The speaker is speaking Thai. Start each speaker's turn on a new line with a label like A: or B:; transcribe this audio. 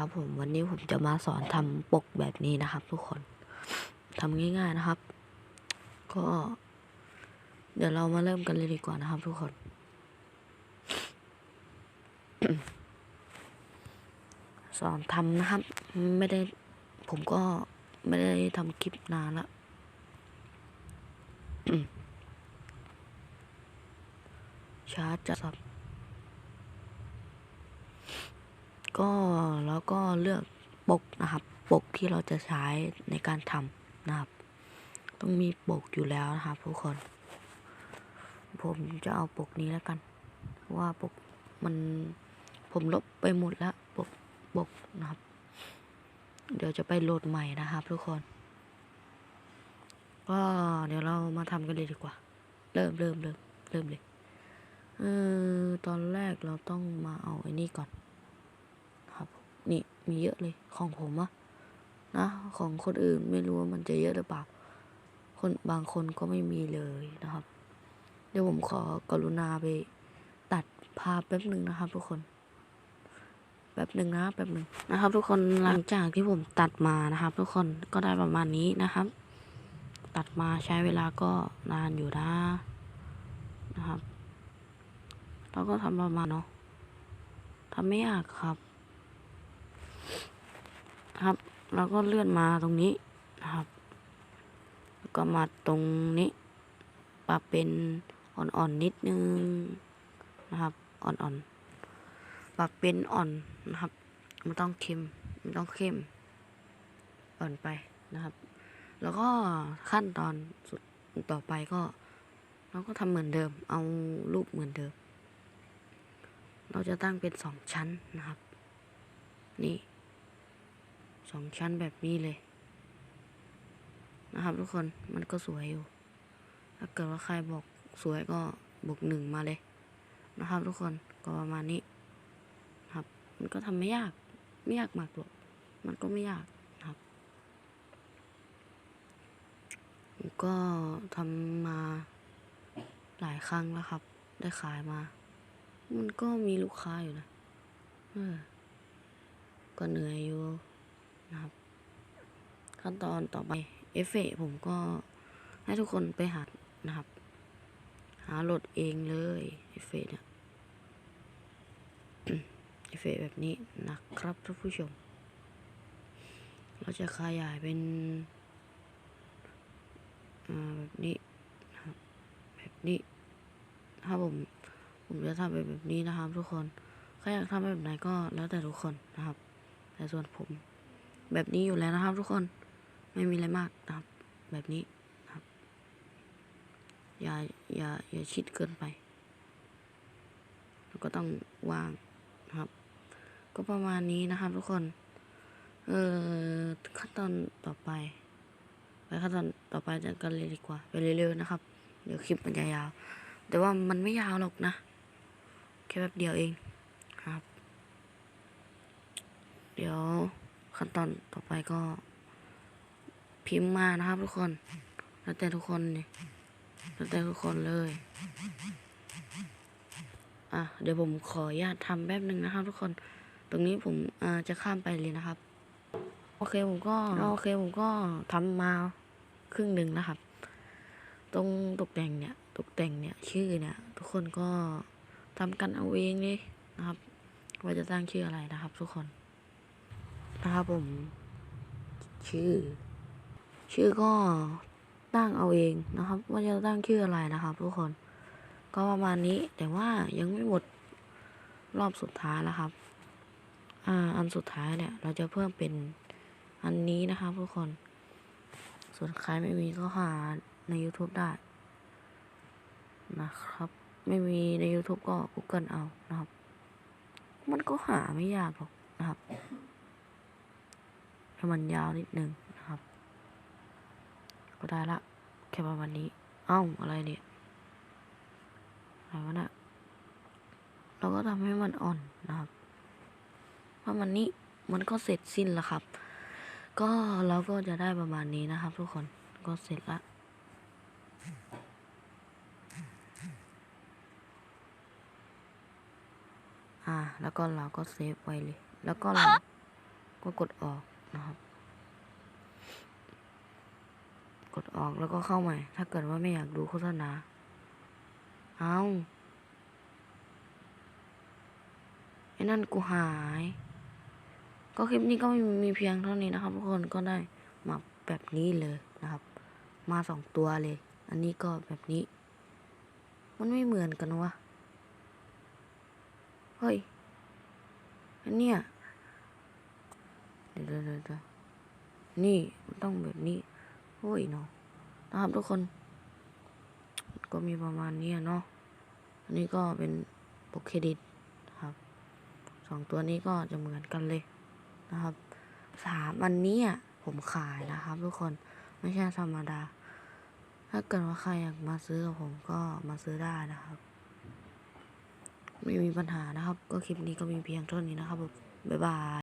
A: ครับผมวันนี้ผมจะมาสอนทำปกแบบนี้นะครับ ทุกคนทำง่าย ๆนะครับ ก็ เดี๋ยวเรามาเริ่มกันเลยดีกว่านะครับ ทุกคน สอนทำนะครับ ไม่ได้ผมก็ไม่ได้ทำคลิปนานละชาร์จจะสับ ก็แล้วก็เลือกปกนะครับ ปกที่เราจะใช้ในการทำนะครับ ต้องมีปกอยู่แล้วนะครับทุกคน ผมจะเอาปกนี้แล้วกัน ว่าปกมันผมลบไปหมดแล้วปกปกนะครับ เดี๋ยวจะไปโหลดใหม่นะครับ ทุกคน ก็เดี๋ยวเรามาทำกันเลยดีกว่า เริ่มเริ่มเริ่มเริ่มเลยเออตอนแรกเราต้องมาเอาไอ้นี่ก่อน นี่มีเยอะเลยของผมอะนะของคนอื่นไม่รู้ว่ามันจะเยอะหรือเปล่า คนบางคนก็ไม่มีเลยนะครับ เดี๋ยวผมขอกรุณาไปตัดภาพแป๊บหนึ่งนะครับ ทุกคนแป๊บหนึ่งนะแป๊บหนึ่งนะครับ ทุกคนหลังจากที่ผมตัดมานะครับ ทุกคนก็ได้ประมาณนี้นะครับ ตัดมาใช้เวลาก็นานอยู่นะนะครับเราก็ทำประมาณเนาะทำไม่ยากครับ ครับแล้วก็เลื่อนมาตรงนี้นะครับ แล้วก็มาตรงนี้ปรับเป็นอ่อนๆนิดนึงนะครับ อ่อนๆ ปรับเป็นอ่อนนะครับไม่ต้องเค็มไม่ต้องเข้ม อ่อนไปนะครับ แล้วก็ขั้นตอนสุดต่อไปก็ เราก็ทำเหมือนเดิม เอารูปเหมือนเดิม เราจะตั้งเป็นสองชั้นนะครับ นี่ สองชั้นแบบนี้เลย นะครับทุกคนมันก็สวยอยู่ ถ้าเกิดว่าใครบอกสวยก็บวกหนึ่งมาเลย นะครับทุกคนก็ประมาณนี้นะครับ มันก็ทำไม่ยาก ไม่ยากมากหรอกมันก็ไม่ยากนะครับก็ทำมาหลายครั้งแล้วครับ ได้ขายมา มันก็มีลูกค้าอยู่นะเออก็เหนื่อยอยู่ นะครับ ขั้นตอนต่อไปเอฟเฟผมก็ให้ทุกคนไปหานะครับ หาโหลดเองเลยเอฟเฟเนี่ยเอฟเฟแบบนี้นะครับท่านผู้ชม เราจะขยายเป็นแบบนี้นะแบบนี้ถ้าผมผมจะทำแบบนี้นะครับ ทุกคนใครอยากทำแบบไหนก็แล้วแต่ทุกคนนะครับ แต่ส่วนผม แบบนี้อยู่แล้วนะครับ ทุกคนไม่มีอะไรมากนะครับ แบบนี้นะครับ อย่าอย่าอย่าชิดเกินไป แล้วก็ต้องวางนะครับ ก็ประมาณนี้นะครับ ทุกคน เออขั้นตอนต่อไปไปขั้นตอนต่อไปกันเลยดีกว่า ไปเร็วๆนะครับ เดี๋ยวคลิปมันจะยาว แต่ว่ามันไม่ยาวหรอกนะ แค่แป๊บเดียวเองครับ เดี๋ยว ขั้นตอนต่อไปก็ พิมพ์มานะครับทุกคน แล้วแต่ทุกคนนี่แล้วแต่ทุกคนเลย อะเดี๋ยวผมขออนุญาตทำแป๊บหนึ่งนะครับ ทุกคน ตรงนี้ผมอ่าจะข้ามไปเลยนะครับ โอเคผมก็โอเคผมก็ทำมาครึ่งหนึ่งนะครับ ตรงตกแต่งเนี่ย ตกแต่งเนี่ยชื่อเนี่ย ทุกคนก็ทำกันเอาเองเลยนะครับ ว่าจะตั้งชื่ออะไรนะครับ ทุกคน นะครับผม ชื่อ ชื่อก็ตั้งเอาเองนะครับ ว่าจะตั้งชื่ออะไรนะครับ ทุกคน ก็ประมาณนี้แต่ว่ายังไม่หมดรอบสุดท้ายแล้วครับ อ่า อันสุดท้ายเนี่ย เราจะเพิ่มเป็นอันนี้นะครับ ทุกคน ส่วนใครไม่มีก็หาใน YouTube ได้ นะครับ ไม่มีใน YouTube ก็ Google เอานะครับ มันก็หาไม่ยากหรอกนะครับ ให้มันยาวนิดนึงนะครับ ก็ได้ละ แค่ประมาณนี้ เอ้า อะไรเนี่ย อะไรวะเนี่ยเราก็ทำให้มันอ่อนนะครับประมาณนี้มันก็เสร็จสิ้นแล้วครับ ก็เราก็จะได้ประมาณนี้นะครับ ทุกคนก็เสร็จละอ่า แล้วก็เราก็เซฟไว้เลย แล้วก็เราก็กดออก นะครับ กดออกแล้วก็เข้าใหม่ ถ้าเกิดว่าไม่อยากดูโฆษณา เอาไอ้นั่นกูหาย ก็คลิปนี้ก็มีเพียงเท่านี้นะครับทุกคนก็ได้มาแบบนี้เลยนะครับ มาสองตัวเลย อันนี้ก็แบบนี้ มันไม่เหมือนกันวะ เฮ้ย อันเนี้ย ดี๋ยวเดี๋ยวเดี๋ยวเดี๋ยวนี่มันต้องแบบนี้โอ้ยเนาะนะครับทุกคน ก็มีประมาณนี้เนาะอันนี้ก็เป็นปรเครดิตครับสองตัวนี้ก็จะเหมือนกันเลยนะครับสามอันนี้ผมขายนะครับ ทุกคนไม่ใช่ธรรมดา ถ้าเกิดว่าใครอยากมาซื้อกับผมก็มาซื้อได้นะครับ ไม่มีปัญหานะครับ ก็คลิปนี้ก็มีเพียงเท่านี้นะครับผมบ๊ายบาย